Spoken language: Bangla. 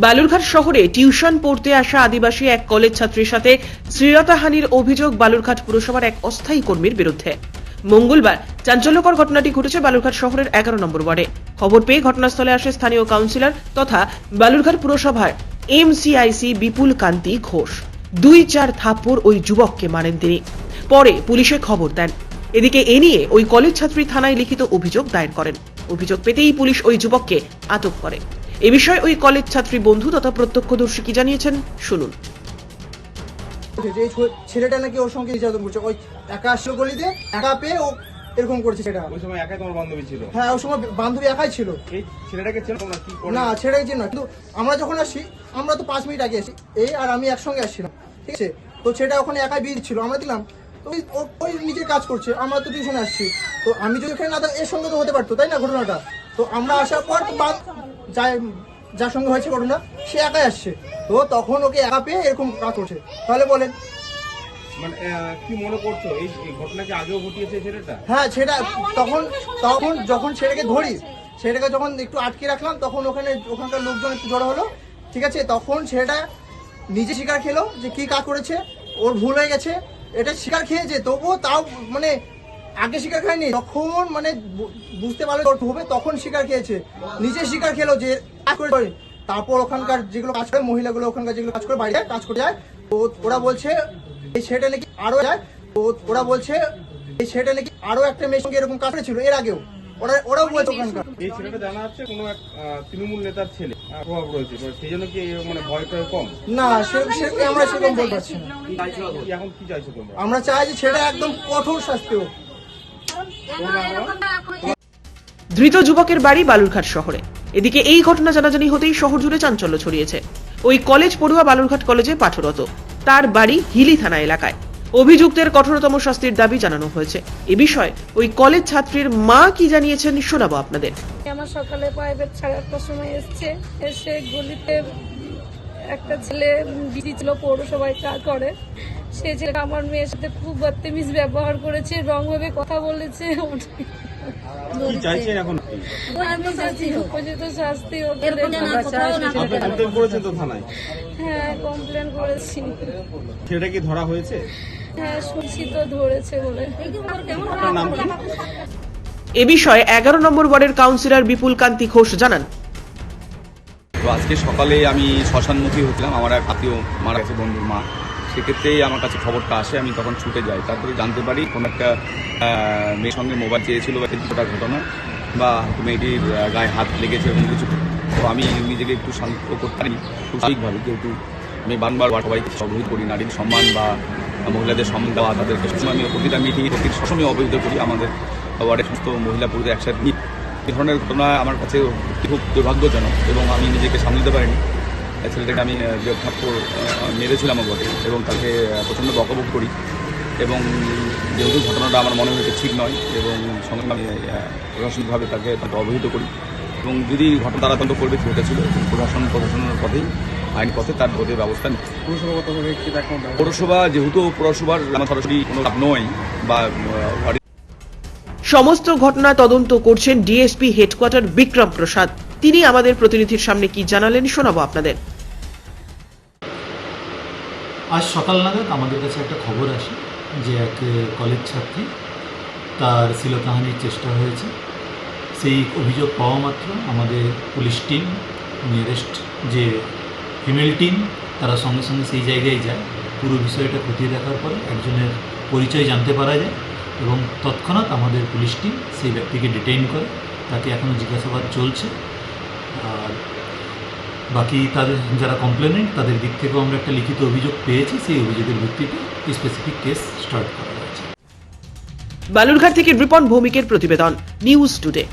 বালুরঘাট শহরে টিউশন পড়তে আসা আদিবাসী এক কলেজ ছাত্রীর সাথে শ্লীলতাহানির অভিযোগ বালুরঘাট পুরসভার এক অস্থায়ী কর্মীর বিরুদ্ধে। মঙ্গলবার চাঞ্চল্যকর ঘটনাটি ঘটেছে বালুরঘাট শহরের এগারো নম্বর ওয়ার্ডে। খবর পেয়ে ঘটনাস্থলে আসে স্থানীয় কাউন্সিলর তথা বালুরঘাট পুরসভার এমসিআইসি বিপুল কান্তি ঘোষ। দুই চার থাপ্পড় ওই যুবককে মারেন তিনি। পরে পুলিশে খবর দেন। এদিকে এ নিয়ে ওই কলেজ ছাত্রী থানায় লিখিত অভিযোগ দায়ের করেন। অভিযোগ পেতেই পুলিশ ওই যুবককে আটক করে। এ বিষয়ে ওই কলেজ ছাত্রী বন্ধু তথা প্রত্যক্ষদর্শী কি জানিয়েছেন? শুনুন। যে এই ছো- ছেলেটা নাকি ওর সঙ্গে নির্যাতন করছে। ওই একা আসলো গলিতে একা পেয়ে ও এরকম করছে সেটা। ওই সময় একাই তোমার বান্ধবী ছিল? হ্যাঁ ওই সময় বান্ধবী একাই ছিল। এই ছেলেটাকে চেনো তোমরা? কি করে? না ছেলেটাকে চিনি না। কিন্তু আমরা যখন আসি আমরা তো পাঁচ মিনিট আগে আসি। এই আর আমি একসঙ্গে আসছিলাম। ঠিক আছে? তো ছেলেটা ওখানে একাই বিয়ে ছিল। আমরা দিলাম তো ওই- ও- ওই নিজের কাজ করছে। আমরা তো টিউশনে আসছি। তো আমি যদি ওখানে না এর সঙ্গে তো হতে পারতো তাই না ঘটনাটা? তো আমরা আসার পর যার সঙ্গে হয়েছে ঘটনা সে একাই আসছে। তো তখন ওকে একা পেয়ে এরকম কাজ করছে। তাহলে বলেন। মানে কি মনে করছ? এই এই আগেও ঘটিয়েছে ছেলেটা? হ্যাঁ সেটা তখন তখন যখন ছেলেকে ধরি ছেলেটাকে যখন একটু আটকে রাখলাম তখন ওখানে ওখানকার লোকজন একটু জড়ো হলো। ঠিক আছে? তখন ছেলেটা নিজে শিকার খেলো যে কি কাজ করেছে ওর ভুল হয়ে গেছে। এটা শিকার খেয়েছে তবুও তাও মানে আগে শিকার খায়নি। তখন মানে বুঝতে পারল হবে তখন শিকার খেয়েছে। নিজে শিকার খেলো যে করে তারপর ওখানকার যেগুলো কাজ করে মহিলাগুলো ওখানকার যেগুলো কাজ করে বাইরে কাজ করে যায় তো ওরা বলছে এই ছেলেটা নাকি আরও যায় তো ওরা বলছে এই ছেলেটা নাকি আরও একটা মেয়ের সঙ্গে এরকম কাজ করেছিল এর আগেও। ওরা ওরাও বলছে ওখানকার। এই ছেলেটা জানা যাচ্ছে কোনো এক তৃণমূল নেতার ছেলে প্রভাব রয়েছে সেই জন্য কি এ মানে কম? না আমরা সেরকম বলতে পারছি না। এখন কি চাইছো তোমরা? আমরা চাই যে ছেলেটা একদম কঠোর শাস্তি হোক। ধৃত যুবকের বাড়ি বালুরঘাট শহরে। এদিকে এই ঘটনা জানাজানি হতেই শহর জুড়ে চাঞ্চল্য ছড়িয়েছে। ওই কলেজ পড়ুয়া বালুরঘাট কলেজে পাঠরত। তার বাড়ি হিলি থানা এলাকায়। অভিযুক্তের কঠোরতম শাস্তির দাবি জানানো হয়েছে। এ বিষয়ে ওই কলেজ ছাত্রীর মা কি জানিয়েছেন শোনাবো আপনাদের। আমার সকালে প্রাইভেট সাড়ে আটটার সময় এসছে। এসে গলিতে একটা ছেলে বিধি ছিল, পৌরসভায় কাজ করে। সেই ছেলেটা আমার মেয়ের সাথে খুব বদতমিজ ব্যবহার করেছে রং ভাবে কথা বলেছে কি চাইছেন এখন? আমি চাচ্ছি উপযুক্ত শাস্তি ওকে আপনি কমপ্লেন করেছেন তো থানায়? হ্যাঁ কমপ্লেন করেছি। ছেলেটা কি ধরা হয়েছে? হ্যাঁ শুনছি তো ধরেছে বলে। এ বিষয়ে এগারো নম্বর ওয়ার্ডের কাউন্সিলর বিপুল কান্তি ঘোষ জানান। তো আজকে সকালে আমি শ্মশানমুখী হচ্ছিলাম আমার এক আত্মীয় মারা গেছে বন্ধুর মা। সেক্ষেত্রেই আমার কাছে খবরটা আসে, আমি তখন ছুটে যাই। তারপরে জানতে পারি কোনো একটা মেয়ের সঙ্গে মোবাইল চেয়েছিল বা কিছুটা ঘটনা, বা মেয়েটির গায়ে হাত লেগেছে এবং কিছু। তো আমি নিজেকে একটু শান্ত করতে পারি স্বাভাবিকভাবে যেহেতু আমি বারবার সবাইকে অবহিত করি, নারীর সম্মান বা মহিলাদের সম্মান দেওয়া, তাদেরকে সবসময় আমি প্রতিটা মিটিং প্রতি সবসময় অবহিত করি, আমাদের ওয়ার্ডের সমস্ত মহিলা পুরুষদের একসাথে এই ধরনের ঘটনা আমার কাছে খুব দুর্ভাগ্যজনক এবং আমি নিজেকে সামলাতে পারিনি। ছেলেটাকে আমি থাপ্পড় মেরেছিলাম বটে এবং তাকে প্রচণ্ড বকবক করি। এবং যেহেতু ঘটনাটা আমার মনে হয়েছে ঠিক নয় এবং সঙ্গে আমি প্রশাসনিকভাবে তাকে তাকে অবহিত করি। এবং যদি ঘটনা তারা তদন্ত করবে ঘটেছিল প্রশাসন প্রশাসনের পথেই আইন পথে তার পথে ব্যবস্থা এখন পৌরসভা যেহেতু পৌরসভার আমার সরাসরি কোনো লাভ নয় বা সমস্ত ঘটনা তদন্ত করছেন ডিএসপি হেডকোয়ার্টার বিক্রম প্রসাদ। তিনি আমাদের প্রতিনিধির সামনে কি জানালেন শোনাবো আপনাদের। আজ সকাল নাগাদ আমাদের কাছে একটা খবর আসে যে এক কলেজ ছাত্রী তার শিলতাহানির চেষ্টা হয়েছে। সেই অভিযোগ পাওয়া মাত্র আমাদের পুলিশ টিম নিয়ারেস্ট যে ফিমেল টিম তারা সঙ্গে সঙ্গে সেই জায়গায় যায়। পুরো বিষয়টা খতিয়ে দেখার পরে একজনের পরিচয় জানতে পারা যায় এবং তৎক্ষণাৎ আমাদের পুলিশ টিম সেই ব্যক্তিকে ডিটেইন করে, তাকে এখনও জিজ্ঞাসাবাদ চলছে। আর বাকি তাদের যারা কমপ্লেনেন্ট তাদের দিক থেকেও আমরা একটা লিখিত অভিযোগ পেয়েছি, সেই অভিযোগের ভিত্তিতে স্পেসিফিক কেস স্টার্ট করা হয়েছে। বালুরঘাট থেকে রিপন ভৌমিকের প্রতিবেদন নিউজ টুডে